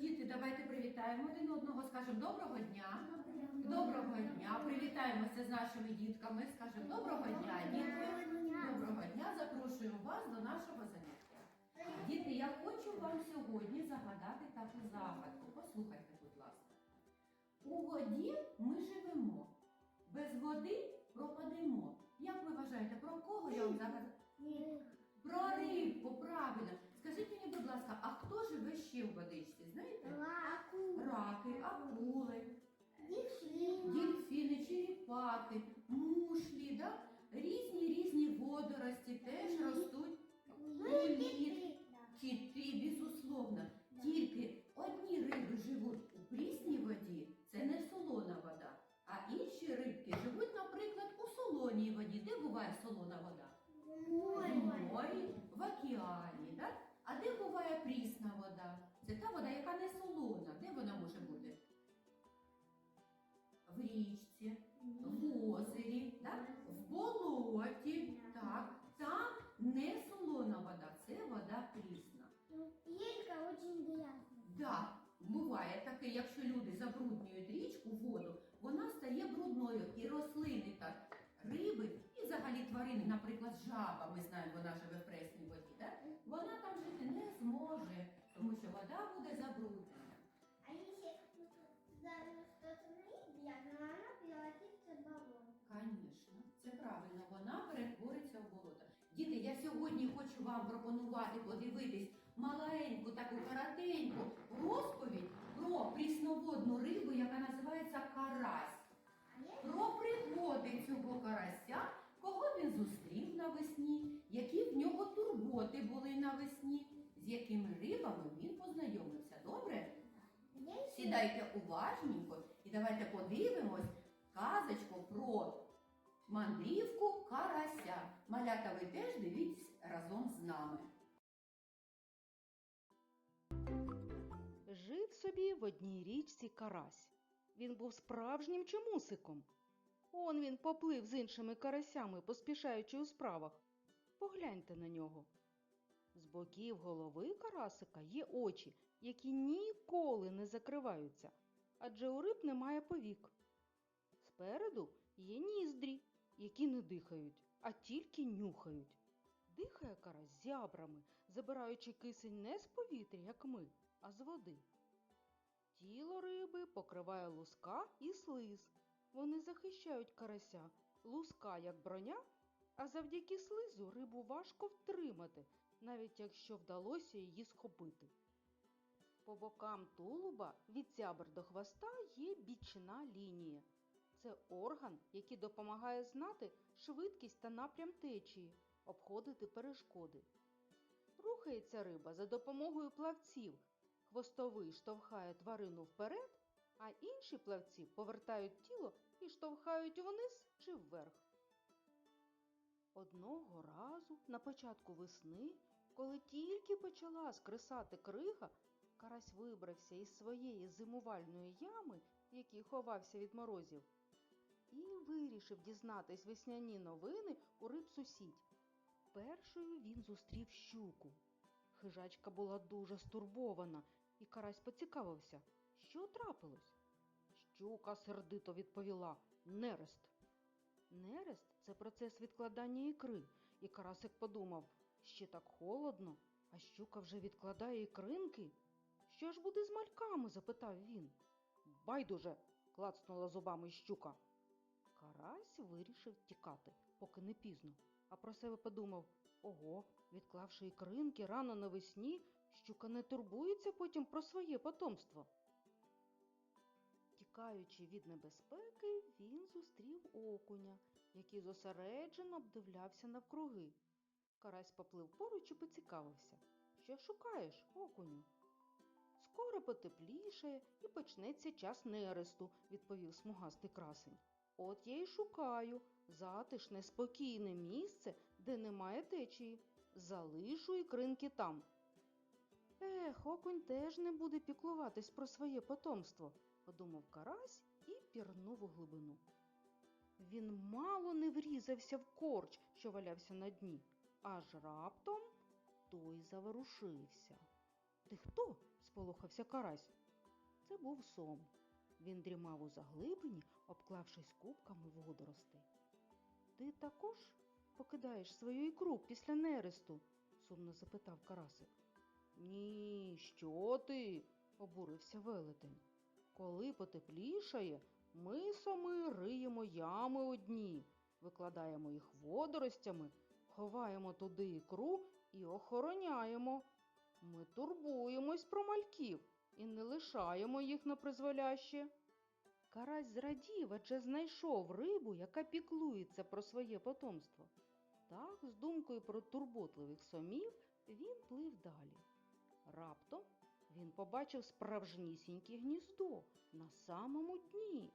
діти, давайте привітаємо один одного, скажемо доброго дня. Доброго дня. Привітаємося з нашими дітками. Скажемо доброго дня, дітки. Доброго дня. Запрошуємо вас до нашого заняття. Діти, я хочу вам сьогодні загадати таку загадку. Послухайте, будь ласка. У воді ми живемо, без води пропадемо. Як ви вважаєте, про кого я вам загадаю? Про рибку, правильно. Скажіть мені, будь ласка, а хто живе ще в водичці? Знаєте? Раки, акули, дільфіни, черепахи, тварини, наприклад, жаба, ми знаємо, вона живе в пресній воді, да? вона там жити не зможе, тому що вода буде забруднена. А если туда что-то налить грязное, она превратится в баллон. Звісно, це правильно, вона перетвориться в болото. Діти, я сьогодні хочу вам пропонувати подивитись маленьку таку коротеньку розповідь про прісноводну рибу, яка називається карась. Про пригоди цього карася, кого він зустрів навесні, які в нього турботи були навесні, з якими рибами він познайомився. Добре? Сідайте уважненько і давайте подивимось казочку про мандрівку карася. Малята, ви теж дивіться разом з нами. Жив собі в одній річці карась. Він був справжнім чомусиком. Он він поплив з іншими карасями, поспішаючи у справах. Погляньте на нього. З боків голови карасика є очі, які ніколи не закриваються, адже у риб немає повік. Спереду є ніздрі, які не дихають, а тільки нюхають. Дихає карась зябрами, забираючи кисень не з повітря, як ми, а з води. Тіло риби покриває луска і слиз. Вони захищають карася, луска як броня, а завдяки слизу рибу важко втримати, навіть якщо вдалося її схопити. По бокам тулуба від зябр до хвоста є бічна лінія. Це орган, який допомагає знати швидкість та напрям течії, обходити перешкоди. Рухається риба за допомогою плавців. Хвостовий штовхає тварину вперед, а інші плавці повертають тіло і штовхають вниз чи вверх. Одного разу на початку весни, коли тільки почала скресати крига, карась вибрався із своєї зимувальної ями, в якій ховався від морозів, і вирішив дізнатись весняні новини у риб сусідь. Першою він зустрів щуку. Хижачка була дуже стурбована, і карась поцікавився, що трапилось. Щука сердито відповіла Нерест. Нерест це процес відкладання ікри, і карасик подумав, ще так холодно, а щука вже відкладає ікринки. Що ж буде з мальками? запитав він. Байдуже, клацнула зубами щука. Карась вирішив тікати, поки не пізно, а про себе подумав ого, відклавши ікринки рано навесні, щука не турбується потім про своє потомство. Тікаючи від небезпеки, він зустрів окуня, який зосереджено обдивлявся навкруги. Карась поплив поруч і поцікавився. Що шукаєш, окуню? Скоро потеплішає і почнеться час нересту, відповів смугастий красень. От я й шукаю затишне, спокійне місце, де немає течії. Залишу ікринки там. Ех, окунь теж не буде піклуватись про своє потомство, подумав карась і пірнув у глибину. Він мало не врізався в корч, що валявся на дні, аж раптом той заворушився. Ти хто? сполохався карась. Це був сом. Він дрімав у заглибині, обклавшись кубками водоростей. Ти також покидаєш свою ікру після нересту? сумно запитав карасик. Ні, що ти? обурився велетень. Коли потеплішає, ми сами риємо ями одні, викладаємо їх водоростями, ховаємо туди ікру і охороняємо. Ми турбуємось про мальків і не лишаємо їх на призволяще. Карась зрадів, адже знайшов рибу, яка піклується про своє потомство. Так, з думкою про турботливих сомів, він плив далі. Раптом він побачив справжнісіньке гніздо на самому дні.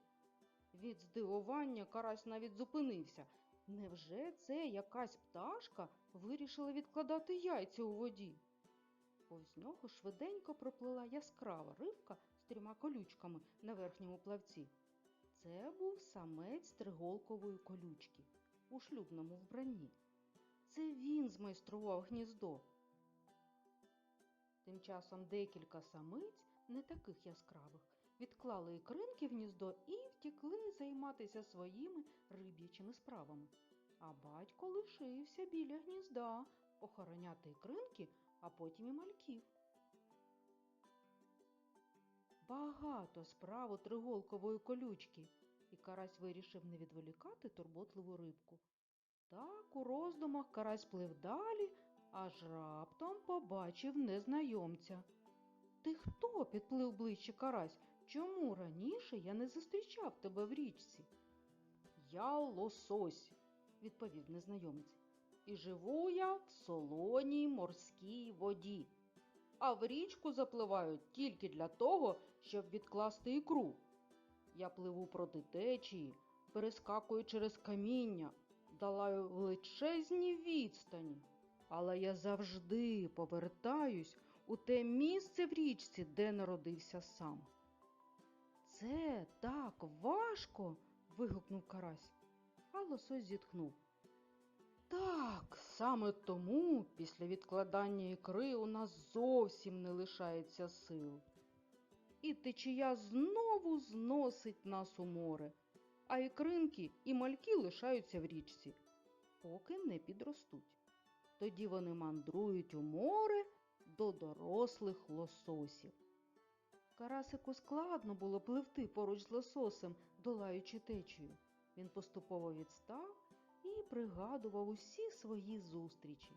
Від здивування карась навіть зупинився. Невже це якась пташка вирішила відкладати яйця у воді? Повз нього швиденько проплила яскрава рибка з трьома колючками на верхньому плавці. Це був самець триголкової колючки у шлюбному вбранні. Це він змайстрував гніздо. Тим часом декілька самиць, не таких яскравих, відклали ікринки в гніздо і втекли займатися своїми риб'ячими справами. А батько лишився біля гнізда охороняти ікринки, а потім і мальків. Багато справ у триголкової колючки, і карась вирішив не відволікати турботливу рибку. Так у роздумах карась плив далі, аж раптом побачив незнайомця. Ти хто? підплив ближче карась. Чому раніше я не зустрічав тебе в річці? Я лосось, відповів незнайомець, і живу я в солоній морській воді. А в річку запливаю тільки для того, щоб відкласти ікру. Я пливу проти течії, перескакую через каміння, долаю величезні відстані. Але я завжди повертаюсь у те місце в річці, де народився сам. Це так важко. вигукнув карась, а лосось зітхнув. Так, саме тому після відкладання ікри у нас зовсім не лишається сил. І течія знову зносить нас у море, а ікринки і мальки лишаються в річці, поки не підростуть. Тоді вони мандрують у море до дорослих лососів. Карасику складно було пливти поруч з лососем, долаючи течію. Він поступово відстав і пригадував усі свої зустрічі.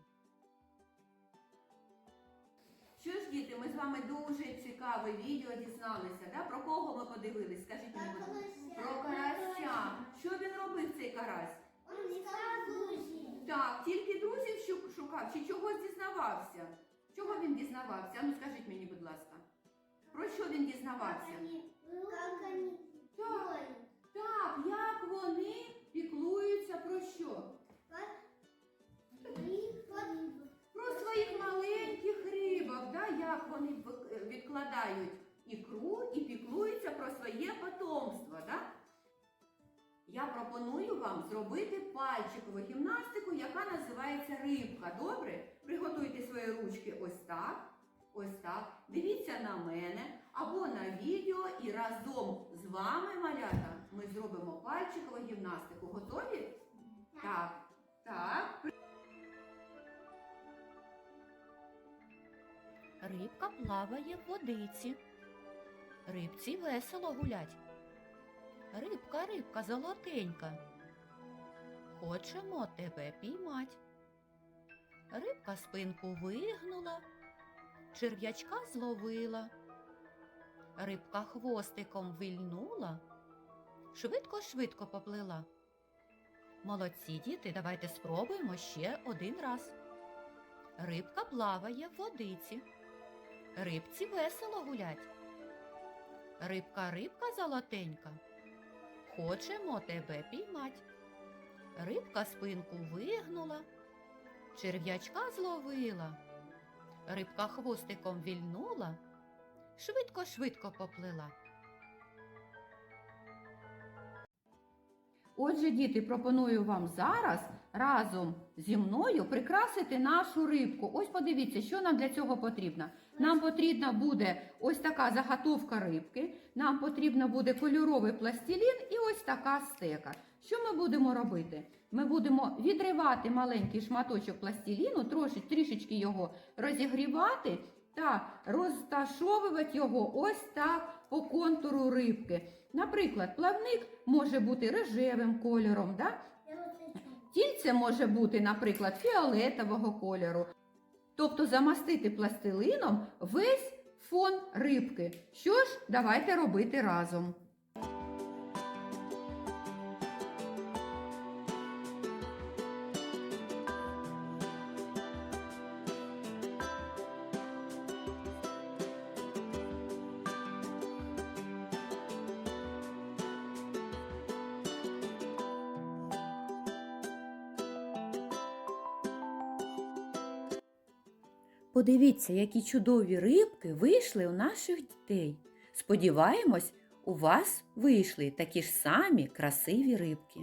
Що ж, діти, ми з вами дуже цікаве відео дізналися. Да? Про кого ми подивились? Скажіть мені, будь ласка. Про карася. Що він робив цей карась? Так, тільки друзів шукав чи чогось дізнавався? Чого він дізнавався? Ну скажіть мені, будь ласка. Про що він дізнавався? Так, так, як вони піклуються про що? Про своїх маленьких рибок, да? як вони відкладають ікру і піклуються про своє потомство. Да? Я пропоную вам зробити пальчикову гімнастику, яка називається рибка. Добре? Приготуйте свої ручки ось так. Ось так. Дивіться на мене або на відео і разом з вами, малята, ми зробимо пальчикову гімнастику. Готові? Так. Так. Рибка плаває в водиці. Рибці весело гулять. Рибка, рибка золотенька. Хочемо тебе піймать. Рибка спинку вигнула, черв'ячка зловила. Рибка хвостиком вильнула, швидко-швидко поплила. Молодці діти, давайте спробуємо ще один раз. Рибка плаває в водиці. Рибці весело гулять. Рибка, рибка золотенька. Хочемо тебе піймать. Рибка спинку вигнула, черв'ячка зловила. Рибка хвостиком вільнула, швидко-швидко поплила. Отже, діти, пропоную вам зараз разом зі мною прикрасити нашу рибку. Ось подивіться, що нам для цього потрібно. Нам потрібна буде ось така заготовка рибки, нам потрібно буде кольоровий пластилін і ось така стека. Що ми будемо робити? Ми будемо відривати маленький шматочок пластиліну, трошки, трішечки його розігрівати та розташовувати його ось так по контуру рибки. Наприклад, плавник може бути рожевим кольором, да? Тільце може бути, наприклад, фіолетового кольору. Тобто замастити пластилином весь фон рибки. Що ж, давайте робити разом. Подивіться, які чудові рибки вийшли у наших дітей. Сподіваємось, у вас вийшли такі ж самі красиві рибки.